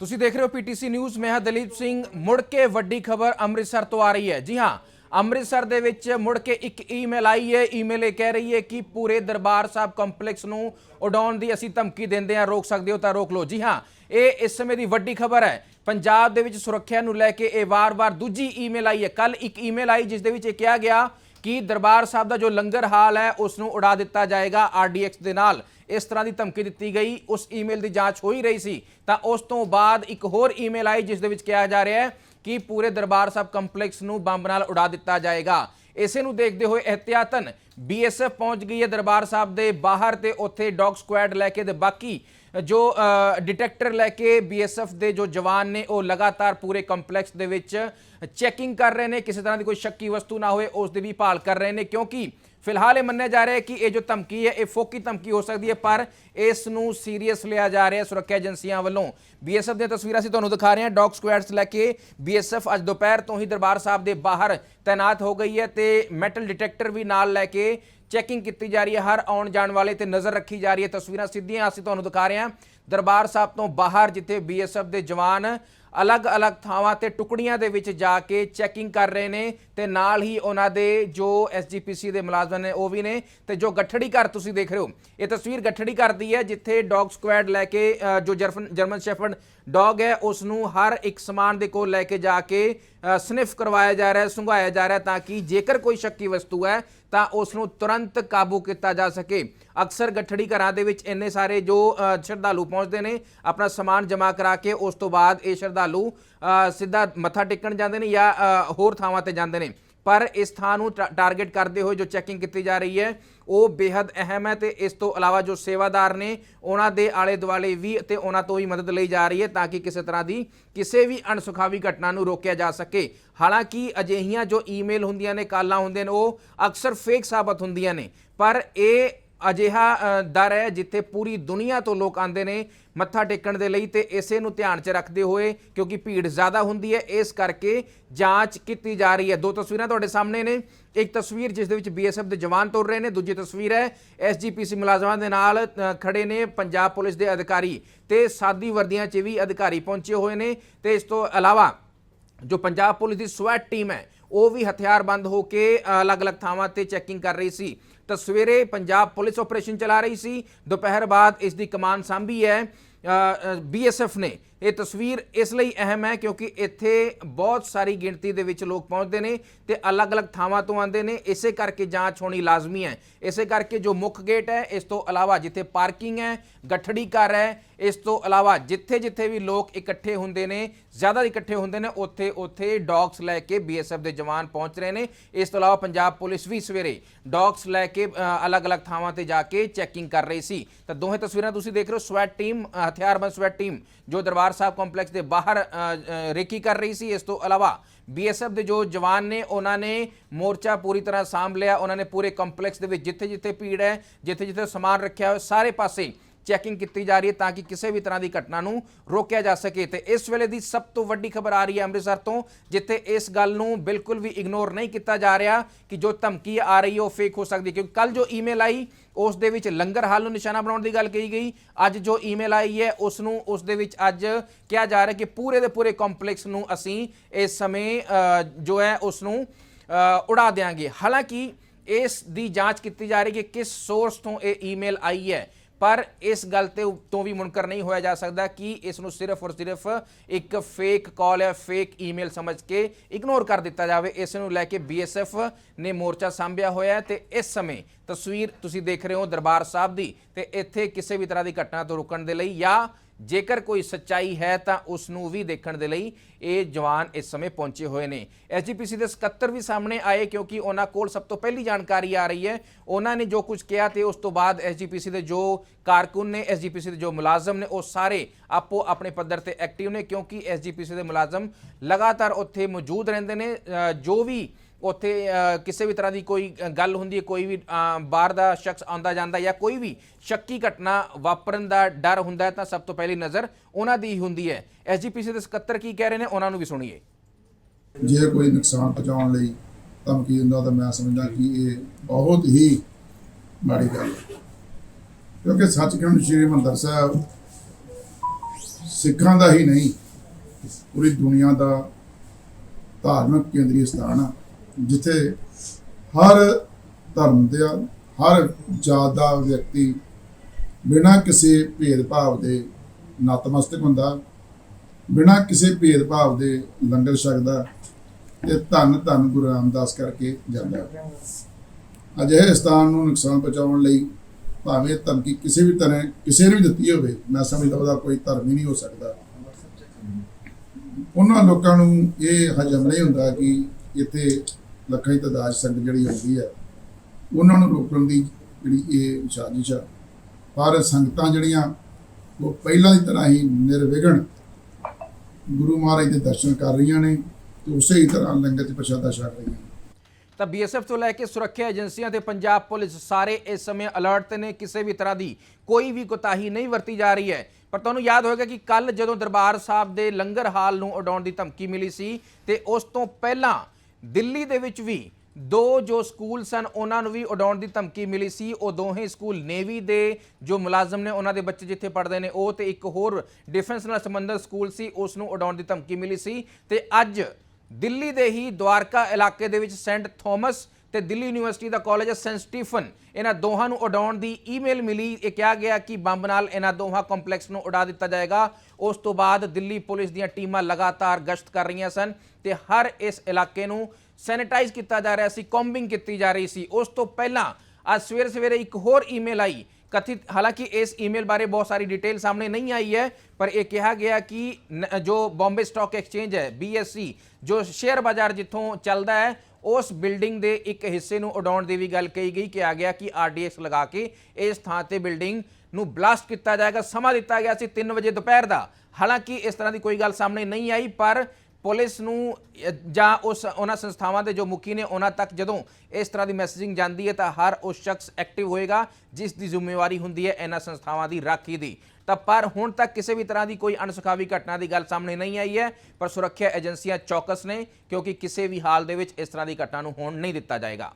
ਤੁਸੀਂ ਦੇਖ ਰਹੇ ਹੋ ਪੀਟੀਸੀ ਨਿਊਜ਼, ਮੈਂ ਹਾਂ ਦਲੀਪ ਸਿੰਘ। ਮੁੜ ਕੇ ਵੱਡੀ ਖਬਰ ਅੰਮ੍ਰਿਤਸਰ ਤੋਂ ਆ ਰਹੀ ਹੈ। ਜੀ ਹਾਂ, ਅੰਮ੍ਰਿਤਸਰ ਦੇ ਵਿੱਚ ਮੁੜ ਕੇ ਇੱਕ ਈਮੇਲ ਆਈ ਹੈ। ਈਮੇਲ ਇਹ ਕਹਿ ਰਹੀ ਹੈ ਕਿ ਪੂਰੇ ਦਰਬਾਰ ਸਾਹਿਬ ਕੰਪਲੈਕਸ ਨੂੰ ਉਡਾਉਣ ਦੀ ਅਸੀਂ ਧਮਕੀ ਦਿੰਦੇ ਹਾਂ। ਰੋਕ ਸਕਦੇ ਹੋ ਤਾਂ ਰੋਕ ਲਓ। ਜੀ ਹਾਂ, ਇਹ ਇਸ ਸਮੇਂ ਦੀ ਵੱਡੀ ਖਬਰ ਹੈ। ਪੰਜਾਬ ਦੇ ਵਿੱਚ ਸੁਰੱਖਿਆ ਨੂੰ ਲੈ ਕੇ ਇਹ ਵਾਰ-ਵਾਰ ਦੂਜੀ ਈਮੇਲ ਆਈ ਹੈ। ਕੱਲ ਇੱਕ ਈਮੇਲ ਆਈ, ਜਿਸ ਦੇ ਵਿੱਚ ਇਹ ਕਿਹਾ ਗਿਆ ਕਿ ਦਰਬਾਰ ਸਾਹਿਬ ਦਾ ਜੋ ਲੰਗਰ ਹਾਲ ਹੈ, ਉਸ ਨੂੰ ਉਡਾ ਦਿੱਤਾ ਜਾਏਗਾ ਆਰਡੀਐਕਸ ਦੇ ਨਾਲ। ਇਸ ਤਰ੍ਹਾਂ ਦੀ ਧਮਕੀ ਦਿੱਤੀ ਗਈ। ਉਸ ਈਮੇਲ ਦੀ ਜਾਂਚ ਹੋ ਹੀ ਰਹੀ ਸੀ। ਤਾਂ ਉਸ ਤੋਂ ਬਾਅਦ ਇੱਕ ਹੋਰ ਈਮੇਲ ਆਈ, ਜਿਸ ਦੇ ਵਿੱਚ ਕਿਹਾ ਜਾ ਰਿਹਾ ਹੈ ਕਿ ਪੂਰੇ ਦਰਬਾਰ ਸਾਹਿਬ ਕੰਪਲੈਕਸ ਨੂੰ ਬੰਬ ਨਾਲ ਉਡਾ ਦਿੱਤਾ ਜਾਏਗਾ। ਇਸੇ ਨੂੰ ਦੇਖਦੇ ਹੋਏ ਇਹਤਿਆਤਨ ਬੀਐਸਐਫ ਪਹੁੰਚ ਗਈ ਹੈ ਦਰਬਾਰ ਸਾਹਿਬ ਦੇ ਬਾਹਰ ਤੇ ਉੱਥੇ ਡੌਗ ਸਕੁਐਡ ਲੈ ਕੇ ਤੇ ਬਾਕੀ ਜੋ ਡਿਟੈਕਟਰ ਲੈ ਕੇ ਬੀਐਸਐਫ ਦੇ ਜੋ ਜਵਾਨ ਨੇ, ਉਹ ਲਗਾਤਾਰ ਪੂਰੇ ਕੰਪਲੈਕਸ ਦੇ ਵਿੱਚ ਚੈਕਿੰਗ ਕਰ ਰਹੇ ਨੇ। ਕਿਸੇ ਤਰ੍ਹਾਂ ਦੀ ਕੋਈ ਸ਼ੱਕੀ ਵਸਤੂ ਨਾ ਹੋਏ, ਉਸ ਦੀ ਵੀ ਭਾਲ ਕਰ ਰਹੇ ਨੇ ਕਿਉਂਕਿ ਫਿਲਹਾਲ ਇਹ ਮੰਨਿਆ ਜਾ ਰਿਹਾ ਹੈ ਕਿ ਇਹ ਜੋ ਧਮਕੀ ਹੈ ਇਹ ਫੋਕੀ ਧਮਕੀ ਹੋ ਸਕਦੀ ਹੈ ਪਰ ਇਸ ਨੂੰ ਸੀਰੀਅਸ ਲਿਆ ਜਾ ਰਿਹਾ ਹੈ ਸੁਰੱਖਿਆ ਏਜੰਸੀਆਂ ਵੱਲੋਂ ਬੀਐਸਐਫ ਦੀਆਂ ਤਸਵੀਰਾਂ ਅਸੀਂ ਤੁਹਾਨੂੰ ਦਿਖਾ ਰਹੇ ਹਾਂ ਡੌਗ ਸਕੁਐਡਸ ਲੈ ਕੇ ਬੀਐਸਐਫ ਅੱਜ ਦੁਪਹਿਰ ਤੋਂ ਹੀ ਦਰਬਾਰ ਸਾਹਿਬ ਦੇ ਬਾਹਰ ਤਾਇਨਾਤ ਹੋ ਗਈ ਹੈ ਤੇ ਮੈਟਲ ਡਿਟੈਕਟਰ ਵੀ ਨਾਲ ਲੈ ਕੇ ਚੈਕਿੰਗ ਕੀਤੀ ਜਾ ਰਹੀ ਹੈ ਹਰ ਆਉਣ ਜਾਣ ਵਾਲੇ ਤੇ ਨਜ਼ਰ ਰੱਖੀ ਜਾ ਰਹੀ ਹੈ ਤਸਵੀਰਾਂ ਸਿੱਧੀਆਂ ਅਸੀਂ ਤੁਹਾਨੂੰ ਦਿਖਾ ਰਹੇ ਹਾਂ ਦਰਬਾਰ ਸਾਹਿਬ ਤੋਂ ਬਾਹਰ ਜਿੱਥੇ ਬੀਐਸਐਫ ਦੇ ਜਵਾਨ ਅਲੱਗ-ਅਲੱਗ ਥਾਵਾਂ ਤੇ ਟੁਕੜੀਆਂ ਦੇ ਵਿੱਚ ਜਾ ਕੇ ਚੈਕਿੰਗ ਕਰ ਰਹੇ ਨੇ ਤੇ ਨਾਲ ਹੀ ਉਹਨਾਂ ਦੇ ਜੋ ਐਸਜੀਪੀਸੀ ਦੇ ਮੁਲਾਜ਼ਮ ਨੇ ਉਹ ਵੀ ਨੇ ਤੇ ਜੋ ਗੱਠੜੀ ਘਰ ਤੁਸੀਂ ਦੇਖ ਰਹੇ ਹੋ, ਇਹ ਤਸਵੀਰ ਗੱਠੜੀ ਘਰ ਦੀ ਹੈ ਜਿੱਥੇ ਡੌਗ ਸਕੁਐਡ ਲੈ ਕੇ ਜੋ ਜਰਫਨ- ਜਰਮਨ ਸ਼ੈਫਰਡ ਡੌਗ ਹੈ ਉਸ ਨੂੰ ਹਰ ਇੱਕ ਸਮਾਨ ਦੇ ਕੋਲ ਲੈ ਕੇ ਜਾ ਕੇ ਸਨਿਫ ਕਰਵਾਇਆ ਜਾ ਰਿਹਾ ਹੈ ਸੁੰਘਾਇਆ ਜਾ ਰਿਹਾ ਤਾਂ ਕਿ ਜੇਕਰ ਕੋਈ ਸ਼ੱਕੀ ਵਸਤੂ ਹੈ ਤਾਂ ਉਸ ਨੂੰ ਤੁਰੰਤ ਕਾਬੂ ਕੀਤਾ ਜਾ ਸਕੇ। ਅਕਸਰ ਗੱਠੜੀ ਘਰਾਂ ਦੇ ਵਿੱਚ ਇੰਨੇ ਸਾਰੇ ਜੋ ਸ਼ਰਧਾਲੂ ਪਹੁੰਚਦੇ ਨੇ, ਆਪਣਾ ਸਮਾਨ ਜਮ੍ਹਾਂ ਕਰਾ ਕੇ ਉਸ ਤੋਂ ਬਾਅਦ ਇਹ ਸ਼ਰਧਾਲੂ ਅ, ਸਿੱਧਾ ਮੱਥਾ ਟੇਕਣ ਜਾਂਦੇ ਨੇ ਜਾਂ ਹੋਰ ਥਾਵਾਂ ਤੇ ਜਾਂਦੇ ਨੇ। ਪਰ ਇਸ ਥਾਂ ਨੂੰ ਟਾ- ਟਾਰਗੇਟ ਕਰਦੇ ਹੋਏ ਜੋ ਚੈਕਿੰਗ ਕੀਤੀ ਜਾ ਰਹੀ ਹੈ ਉਹ ਬੇहद ਅਹਿਮ ਹੈ ਤੇ ਇਸ ਤੋਂ ਇਲਾਵਾ ਜੋ ਸੇਵਾਦਾਰ ਨੇ ਉਹਨਾਂ ਦੇ ਆਲੇ ਦੁਆਲੇ ਵੀ ਤੇ ਉਹਨਾਂ ਤੋਂ ਵੀ ਮਦਦ ਲਈ ਜਾ ਰਹੀ ਹੈ ਤਾਂ ਕਿ ਕਿਸੇ ਤਰ੍ਹਾਂ ਦੀ ਕਿਸੇ ਵੀ ਅਣਸੁਖਾਵੀ ਘਟਨਾ ਨੂੰ ਰੋਕਿਆ ਜਾ ਸਕੇ। ਹਾਲਾਂਕਿ ਅਜਿਹੀਆਂ ਜੋ ਈਮੇਲ ਹੁੰਦੀਆਂ ਨੇ ਕਾਲਾਂ ਹੁੰਦੇ ਨੇ ਉਹ ਅਕਸਰ ਫੇਕ ਸਾਬਤ ਹੁੰਦੀਆਂ ਨੇ। ਪਰ ਇਹ ਅਜਿਹਾ ਦਰ ਹੈ ਜਿੱਥੇ ਪੂਰੀ ਦੁਨੀਆ ਤੋਂ ਲੋਕ ਆਉਂਦੇ ਨੇ ਮੱਥਾ ਟੇਕਣ ਦੇ ਲਈ ਤੇ ਇਸੇ ਨੂੰ ਧਿਆਨ 'ਚ ਰੱਖਦੇ ਹੋਏ ਕਿਉਂਕਿ ਭੀੜ ਜ਼ਿਆਦਾ ਹੁੰਦੀ ਹੈ ਇਸ ਕਰਕੇ ਜਾਂਚ ਕੀਤੀ ਜਾ ਰਹੀ ਹੈ। ਦੋ ਤਸਵੀਰਾਂ ਤੁਹਾਡੇ ਸਾਹਮਣੇ ਨੇ। ਇੱਕ ਤਸਵੀਰ ਜਿਸ ਦੇ ਵਿੱਚ ਬੀਐਸਐਫ ਦੇ ਜਵਾਨ ਤੁਰ ਰਹੇ ਨੇ ਦੂਜੀ ਤਸਵੀਰ ਹੈ ਐਸਜੀਪੀਸੀ ਮੁਲਾਜ਼ਮਾਂ ਦੇ ਨਾਲ ਅ, ਖੜੇ ਨੇ ਪੰਜਾਬ ਪੁਲਿਸ ਦੇ ਅਧਿਕਾਰੀ ਤੇ ਸਾਦੀ ਵਰਦੀਆਂ 'ਚ ਵੀ ਅਧਿਕਾਰੀ ਪਹੁੰਚੇ ਹੋਏ ਨੇ ਤੇ ਇਸ ਤੋਂ ਇਲਾਵਾ ਜੋ ਪੰਜਾਬ ਪੁਲਿਸ ਦੀ ਸਵੈਟ ਟੀਮ ਹੈ ਉਹ ਵੀ ਹਥਿਆਰਬੰਦ ਹੋ ਕੇ ਅਲੱਗ-ਅਲੱਗ ਥਾਵਾਂ ਤੇ ਚੈਕਿੰਗ ਕਰ ਰਹੀ ਸੀ। ਤਾਂ ਸਵੇਰੇ ਪੰਜਾਬ ਪੁਲਿਸ ਆਪਰੇਸ਼ਨ ਚਲਾ ਰਹੀ ਸੀ। ਦੁਪਹਿਰ ਬਾਅਦ ਇਸ ਦੀ ਕਮਾਨ ਸੰਭੀ ਹੈ। ਬੀਐਸਐਫ ਨੇ। ਇਹ ਤਸਵੀਰ ਇਸ ਲਈ ਅਹਿਮ ਹੈ ਕਿਉਂਕਿ ਇੱਥੇ ਬਹੁਤ ਸਾਰੀ ਗਿਣਤੀ ਦੇ ਵਿੱਚ ਲੋਕ ਪਹੁੰਚਦੇ ਨੇ ਤੇ ਅਲੱਗ-ਅਲੱਗ ਥਾਵਾਂ ਤੋਂ ਆਉਂਦੇ ਨੇ। ਇਸੇ ਕਰਕੇ ਜਾਂਚ ਹੋਣੀ ਲਾਜ਼ਮੀ ਹੈ। ਇਸੇ ਕਰਕੇ ਜੋ ਮੁੱਖ ਗੇਟ ਹੈ, ਇਸ ਤੋਂ ਇਲਾਵਾ ਜਿੱਥੇ ਪਾਰਕਿੰਗ ਹੈ, ਗੱਠੜੀ ਘਰ ਹੈ, ਇਸ ਤੋਂ ਇਲਾਵਾ ਜਿੱਥੇ-ਜਿੱਥੇ ਵੀ ਲੋਕ ਇਕੱਠੇ ਹੁੰਦੇ ਨੇ, ਜ਼ਿਆਦਾ ਇਕੱਠੇ ਹੁੰਦੇ ਨੇ ਉੱਥੇ ਉੱਥੇ ਡੌਗਸ ਲੈ ਕੇ ਬੀਐਸਐਫ ਦੇ ਜਵਾਨ ਪਹੁੰਚ ਰਹੇ ਨੇ। ਇਸ ਤੋਂ ਇਲਾਵਾ ਪੰਜਾਬ ਪੁਲਿਸ ਵੀ ਸਵੇਰੇ ਡੌਗਸ ਲੈ ਕੇ ਅਲੱਗ-ਅਲੱਗ ਥਾਵਾਂ ਤੇ ਜਾ ਕੇ ਚੈਕਿੰਗ ਕਰ ਰਹੀ ਸੀ। ਤਾਂ ਦੋਹੇ ਤਸਵੀਰਾਂ ਤੁਸੀਂ ਦੇਖ ਰਹੇ ਹੋ। ਸਵੈਟ ਟੀਮ ਹਥਿਆਰਬੰਦ ਸਵੈਟ ਟੀਮ ਜੋ ਦਰਬਾਰ ਸਾਹਿਬ ਕੰਪਲੈਕਸ ਦੇ ਬਾਹਰ ਅ, ਰੇਕੀ ਕਰ ਰਹੀ ਸੀ। ਇਸ ਤੋਂ ਇਲਾਵਾ ਬੀਐਸਐਫ ਦੇ ਜੋ ਜਵਾਨ ਨੇ ਉਹਨਾਂ ਨੇ ਮੋਰਚਾ ਪੂਰੀ ਤਰ੍ਹਾਂ ਸਾਂਭ ਲਿਆ। ਉਹਨਾਂ ਨੇ ਪੂਰੇ ਕੰਪਲੈਕਸ ਦੇ ਵਿੱਚ ਜਿੱਥੇ-ਜਿੱਥੇ ਭੀੜ ਹੈ ਜਿੱਥੇ-ਜਿੱਥੇ ਸਮਾਨ ਰੱਖਿਆ ਹੋਇਆ ਸਾਰੇ ਪਾਸੇ ਚੈਕਿੰਗ ਕੀਤੀ ਜਾ ਰਹੀ ਹੈ ਤਾਂ ਕਿ ਕਿਸੇ ਵੀ ਤਰ੍ਹਾਂ ਦੀ ਘਟਨਾ ਨੂੰ ਰੋਕਿਆ ਜਾ ਸਕੇ। ਤੇ ਇਸ ਵੇਲੇ ਦੀ ਸਭ ਤੋਂ ਵੱਡੀ ਖਬਰ ਆ ਰਹੀ ਹੈ ਅੰਮ੍ਰਿਤਸਰ ਤੋਂ, ਜਿੱਥੇ ਇਸ ਗੱਲ ਨੂੰ ਬਿਲਕੁਲ ਵੀ ਇਗਨੋਰ ਨਹੀਂ ਕੀਤਾ ਜਾ ਰਿਹਾ ਕਿ ਜੋ ਧਮਕੀ ਆ ਰਹੀ ਹੈ ਉਹ ਫੇਕ ਹੋ ਸਕਦੀ ਕਿਉਂਕਿ ਕੱਲ ਜੋ ਈਮੇਲ ਆਈ, ਉਸ ਦੇ ਵਿੱਚ ਲੰਗਰ ਹਾਲ ਨੂੰ ਨਿਸ਼ਾਨਾ ਬਣਾਉਣ ਦੀ ਗੱਲ ਕਹੀ ਗਈ। ਅੱਜ ਜੋ ਈਮੇਲ ਆਈ ਹੈ, ਉਸ ਨੂੰ, ਉਸ ਦੇ ਵਿੱਚ ਅੱਜ ਕਿਹਾ ਜਾ ਰਿਹਾ ਕਿ ਪੂਰੇ ਦੇ ਪੂਰੇ ਕੰਪਲੈਕਸ ਨੂੰ ਅਸੀਂ ਇਸ ਸਮੇਂ ਜੋ ਹੈ, ਉਸ ਨੂੰ ਉਡਾ ਦੇਾਂਗੇ ਹਾਲਾਂਕਿ ਇਸ ਦੀ ਜਾਂਚ ਕੀਤੀ ਜਾ ਰਹੀ ਹੈ ਕਿ ਕਿਸ ਸੋਰਸ ਤੋਂ ਇਹ ਈਮੇਲ ਆਈ ਹੈ। ਪਰ ਇਸ ਗੱਲ ਤੇ ਤੋਂ ਵੀ ਮੁਨਕਰ ਨਹੀਂ ਹੋਇਆ ਜਾ ਸਕਦਾ ਕਿ ਇਸ ਨੂੰ ਸਿਰਫ ਔਰ ਸਿਰਫ ਇੱਕ ਫੇਕ ਕਾਲ ਹੈ ਫੇਕ ਈਮੇਲ ਸਮਝ ਕੇ ਇਗਨੋਰ ਕਰ ਦਿੱਤਾ ਜਾਵੇ। ਇਸ ਨੂੰ ਲੈ ਕੇ ਬੀਐਸਐਫ ਨੇ ਮੋਰਚਾ ਸਾਂਭਿਆ ਹੋਇਆ ਹੈ ਤੇ ਇਸ ਸਮੇਂ ਤਸਵੀਰ ਤੁਸੀਂ ਦੇਖ ਰਹੇ ਹੋ ਦਰਬਾਰ ਸਾਹਿਬ ਦੀ ਤੇ ਇੱਥੇ ਕਿਸੇ ਵੀ ਤਰ੍ਹਾਂ ਦੀ ਘਟਨਾ ਤੋਂ ਰੁਕਣ ਦੇ ਲਈ ਜਾਂ ਜੇਕਰ ਕੋਈ ਸੱਚਾਈ ਹੈ ਤਾਂ ਉਸ ਨੂੰ ਵੀ ਦੇਖਣ ਦੇ ਲਈ ਇਹ ਜਵਾਨ ਇਸ ਸਮੇਂ ਪਹੁੰਚੇ ਹੋਏ ਨੇ। ਐਸਜੀਪੀਸੀ ਦੇ ਸਕੱਤਰ ਵੀ ਸਾਹਮਣੇ ਆਏ ਕਿਉਂਕਿ ਉਹਨਾਂ ਕੋਲ ਸਭ ਤੋਂ ਪਹਿਲੀ ਜਾਣਕਾਰੀ ਆ ਰਹੀ ਹੈ। ਉਹਨਾਂ ਨੇ ਜੋ ਕੁਝ ਕਿਹਾ ਤੇ ਉਸ ਤੋਂ ਬਾਅਦ ਐਸਜੀਪੀਸੀ ਦੇ ਜੋ ਕਾਰਕੁਨ ਨੇ ਐਸਜੀਪੀਸੀ ਦੇ ਜੋ ਮੁਲਾਜ਼ਮ ਨੇ, ਉਹ ਸਾਰੇ ਆਪੋ ਆਪਣੇ ਪੱਧਰ ਤੇ ਐਕਟਿਵ ਨੇ ਕਿਉਂਕਿ ਐਸਜੀਪੀਸੀ ਦੇ ਮੁਲਾਜ਼ਮ ਲਗਾਤਾਰ ਉੱਥੇ ਮੌਜੂਦ ਰਹਿੰਦੇ ਨੇ। ਜੋ ਵੀ ਉੱਥੇ ਕਿਸੇ ਵੀ ਤਰ੍ਹਾਂ ਦੀ ਕੋਈ ਗੱਲ ਹੁੰਦੀ ਹੈ ਕੋਈ ਵੀ ਅ, ਬਾਹਰ ਦਾ ਸ਼ਖਸ ਆਉਂਦਾ ਜਾਂਦਾ ਜਾਂ ਕੋਈ ਵੀ ਸ਼ੱਕੀ ਘਟਨਾ ਵਾਪਰਨ ਦਾ ਡਰ ਹੁੰਦਾ ਹੈ ਤਾਂ ਸਭ ਤੋਂ ਪਹਿਲੀ ਨਜ਼ਰ ਉਹਨਾਂ ਦੀ ਹੀ ਹੁੰਦੀ ਹੈ। ਐਸਜੀਪੀਸੀ ਦੇ ਸਕੱਤਰ ਕੀ ਕਹਿ ਰਹੇ ਨੇ? ਉਹਨਾਂ ਨੂੰ ਵੀ ਸੁਣੀਏ। ਜੇ ਕੋਈ ਨੁਕਸਾਨ ਪਹੁੰਚਾਉਣ ਲਈ ਧਮਕੀ ਦਿੰਦਾ ਤਾਂ ਮੈਂ ਸਮਝਦਾ ਕਿ ਇਹ ਬਹੁਤ ਹੀ ਮਾੜੀ ਗੱਲ ਹੈ। ਕਿਉਂਕਿ ਸੱਚਖੰਡ ਸ੍ਰੀ ਹਰਿਮੰਦਰ ਸਾਹਿਬ ਸਿੱਖਾਂ ਦਾ ਹੀ ਨਹੀਂ ਪੂਰੀ ਦੁਨੀਆ ਦਾ ਧਾਰਮਿਕ ਕੇਂਦਰੀ ਸਥਾਨ ਆ। ਜਿੱਥੇ ਹਰ ਧਰਮ ਦਾ ਹਰ ਜਾਤ ਦਾ ਵਿਅਕਤੀ ਬਿਨਾਂ ਕਿਸੇ ਭੇਦਭਾਵ ਦੇ ਨਤਮਸਤਕ ਹੁੰਦਾ, ਬਿਨਾਂ ਕਿਸੇ ਭੇਦਭਾਵ ਦੇ ਲੰਗਰ ਛਕਦਾ ਤੇ ਧੰਨ ਧੰਨ ਗੁਰੂ ਰਾਮਦਾਸ ਕਰਕੇ ਜਾਂਦਾ। ਅਜਿਹੇ ਸਥਾਨ ਨੂੰ ਨੁਕਸਾਨ ਪਹੁੰਚਾਉਣ ਲਈ ਭਾਵੇਂ ਧਮਕੀ ਕਿਸੇ ਵੀ ਤਰ੍ਹਾਂ, ਕਿਸੇ ਨੇ ਵੀ ਦਿੱਤੀ ਹੋਵੇ, ਮੈਂ ਸਮਝਦਾ ਉਹਦਾ ਕੋਈ ਧਰਮ ਹੀ ਨਹੀਂ ਹੋ ਸਕਦਾ। ਉਹਨਾਂ ਲੋਕਾਂ ਨੂੰ ਇਹ ਹਜਮ ਨਹੀਂ ਹੁੰਦਾ ਕਿ ਇੱਥੇ ਲੱਖਾਂ ਦੀ ਤਾਦਾਦ 'ਚ ਜਿਹੜੀ ਹੁੰਦੀ ਹੈ, ਉਹਨਾਂ ਨੂੰ ਰੋਕਣ ਦੀ ਜਿਹੜੀ ਇਹ ਸਾਜ਼ਿਸ਼ ਆ। ਪਰ ਸੰਗਤਾਂ ਜਿਹੜੀਆਂ, ਉਹ ਪਹਿਲਾਂ ਦੀ ਤਰ੍ਹਾਂ ਹੀ ਨਿਰਵਿਘਨ ਗੁਰੂ ਮਹਾਰਾਜ ਦੇ ਦਰਸ਼ਨ ਕਰ ਰਹੀਆਂ ਨੇ ਤੇ ਉਸੇ ਹੀ ਤਰ੍ਹਾਂ ਲੰਗਰ ਚ ਪ੍ਰਸ਼ਾਦਾ ਛਕ ਰਹੀਆਂ ਨੇ। ਤਾਂ ਬੀਐਸਐਫ ਤੋਂ ਲੈ ਕੇ ਸੁਰੱਖਿਆ ਏਜੰਸੀਆਂ ਤੇ ਪੰਜਾਬ ਪੁਲਿਸ ਸਾਰੇ ਇਸ ਸਮੇਂ ਅਲਰਟ ਤੇ ਨੇ, ਕਿਸੇ ਵੀ ਤਰ੍ਹਾਂ ਦੀ ਕੋਈ ਵੀ ਕੋਤਾਹੀ ਨਹੀਂ ਵਰਤੀ ਜਾ ਰਹੀ ਹੈ। ਪਰ ਤੁਹਾਨੂੰ ਯਾਦ ਹੋਵੇਗਾ ਕਿ ਕੱਲ ਜਦੋਂ ਦਰਬਾਰ ਸਾਹਿਬ ਦੇ ਲੰਗਰ ਹਾਲ ਨੂੰ ਉਡਾਉਣ ਦੀ ਧਮਕੀ ਮਿਲੀ ਸੀ ਤੇ ਉਸ ਤੋਂ ਪਹਿਲਾਂ ਦਿੱਲੀ ਦੇ ਵਿੱਚ ਵੀ ਦੋ ਜੋ ਸਕੂਲ ਸਨ, ਉਹਨਾਂ ਨੂੰ ਵੀ ਉਡਾਉਣ ਦੀ ਧਮਕੀ ਮਿਲੀ ਸੀ। ਉਹ ਦੋਹੇ ਸਕੂਲ ਨੇਵੀ ਦੇ ਜੋ ਮੁਲਾਜ਼ਮ ਨੇ, ਉਹਨਾਂ ਦੇ ਬੱਚੇ ਜਿੱਥੇ ਪੜ੍ਹਦੇ ਨੇ, ਉਹ ਤੇ ਇੱਕ ਹੋਰ ਡਿਫੈਂਸ ਨਾਲ ਸੰਬੰਧਿਤ ਸਕੂਲ ਸੀ, ਉਸ ਨੂੰ ਉਡਾਉਣ ਦੀ ਧਮਕੀ ਮਿਲੀ ਸੀ। ਤੇ ਅੱਜ ਦਿੱਲੀ ਦੇ ਹੀ ਦਵਾਰਕਾ ਇਲਾਕੇ ਦੇ ਵਿੱਚ ਸੈਂਟ ਥਾਮਸ ਤੇ ਦਿੱਲੀ ਯੂਨੀਵਰਸਿਟੀ ਦਾ ਕਾਲਜ ਹੈ ਸੈਂਟ ਸਟੀਫਨ। ਇਹਨਾਂ ਦੋਹਾਂ ਨੂੰ ਉਡਾਉਣ ਦੀ ਈਮੇਲ ਮਿਲੀ। ਇਹ ਕਿਹਾ ਗਿਆ ਕਿ ਬੰਬ ਨਾਲ ਇਹਨਾਂ ਦੋਹਾਂ ਕੰਪਲੈਕਸ ਨੂੰ ਉਡਾ ਦਿੱਤਾ ਜਾਏਗਾ। ਉਸ ਤੋਂ ਬਾਅਦ ਦਿੱਲੀ ਪੁਲਿਸ ਦੀਆਂ ਟੀਮਾਂ ਲਗਾਤਾਰ ਗਸ਼ਤ ਕਰ ਰਹੀਆਂ ਸਨ ਤੇ ਹਰ ਇਸ ਇਲਾਕੇ ਨੂੰ ਸੈਨੀਟਾਈਜ਼ ਕੀਤਾ ਜਾ ਰਿਹਾ ਸੀ ਕੌਂਬਿੰਗ ਕੀਤੀ ਜਾ ਰਹੀ ਸੀ। ਉਸ ਤੋਂ ਪਹਿਲਾਂ ਅੱਜ ਸਵੇਰੇ ਸਵੇਰੇ ਇੱਕ ਹੋਰ ਈਮੇਲ ਆਈ। ਕਥਿਤ, ਹਾਲਾਂਕਿ ਇਸ ਈਮੇਲ ਬਾਰੇ ਬਹੁਤ ਸਾਰੀ ਡਿਟੇਲ ਸਾਹਮਣੇ ਨਹੀਂ ਆਈ ਹੈ, ਪਰ ਇਹ ਕਿਹਾ ਗਿਆ ਕਿ ਨ- ਜੋ ਬੰਬੇ ਸਟਾਕ ਐਕਸਚੇਂਜ ਹੈ BSE ਜੋ ਸ਼ੇਅਰ ਬਾਜ਼ਾਰ ਜਿੱਥੋਂ ਚੱਲਦਾ ਹੈ ਉਸ ਬਿਲਡਿੰਗ ਦੇ ਇੱਕ ਹਿੱਸੇ ਨੂੰ ਉਡਾਉਣ ਦੀ ਵੀ ਗੱਲ ਕਹੀ ਗਈ ਕਿ ਆ ਗਿਆ ਕਿ RDX ਲਗਾ ਕੇ ਇਸ ਥਾਂ ਤੇ ਬਿਲਡਿੰਗ ਨੂੰ ਬਲਾਸਟ ਕੀਤਾ ਜਾਏਗਾ। ਸਮਾਂ ਦਿੱਤਾ ਗਿਆ ਸੀ 3 ਵਜੇ ਦੁਪਹਿਰ ਦਾ। ਹਾਲਾਂਕਿ ਇਸ ਤਰ੍ਹਾਂ ਦੀ ਕੋਈ ਗੱਲ ਸਾਹਮਣੇ ਨਹੀਂ ਆਈ, ਪਰ ਪੁਲਿਸ ਨੂੰ ਜਾਂ ਉਸ, ਉਹਨਾਂ ਸੰਸਥਾਵਾਂ ਦੇ ਜੋ ਮੁਖੀ ਨੇ, ਉਹਨਾਂ ਤੱਕ ਜਦੋਂ ਇਸ ਤਰ੍ਹਾਂ ਦੀ ਮੈਸੇਜਿੰਗ ਜਾਂਦੀ ਹੈ ਤਾਂ ਹਰ ਉਸ ਸ਼ਖਸ ਐਕਟਿਵ ਹੋਏਗਾ, ਜਿਸ ਦੀ ਜ਼ਿੰਮੇਵਾਰੀ ਹੁੰਦੀ ਹੈ ਇਹਨਾਂ ਸੰਸਥਾਵਾਂ ਦੀ ਰਾਖੀ ਦੀ। ਤਾਂ ਪਰ ਹੁਣ ਤੱਕ ਕਿਸੇ ਵੀ ਤਰ੍ਹਾਂ ਦੀ ਕੋਈ ਅਣਸੁਖਾਵੀ ਘਟਨਾ ਦੀ ਗੱਲ ਸਾਹਮਣੇ ਨਹੀਂ ਆਈ ਹੈ, ਪਰ ਸੁਰੱਖਿਆ ਏਜੰਸੀਆਂ ਚੌਕਸ ਨੇ, ਕਿਉਂਕਿ ਕਿਸੇ ਵੀ ਹਾਲ ਦੇ ਵਿੱਚ ਇਸ ਤਰ੍ਹਾਂ ਦੀ ਘਟਨਾ ਨੂੰ ਹੋਣ ਨਹੀਂ ਦਿੱਤਾ ਜਾਏਗਾ।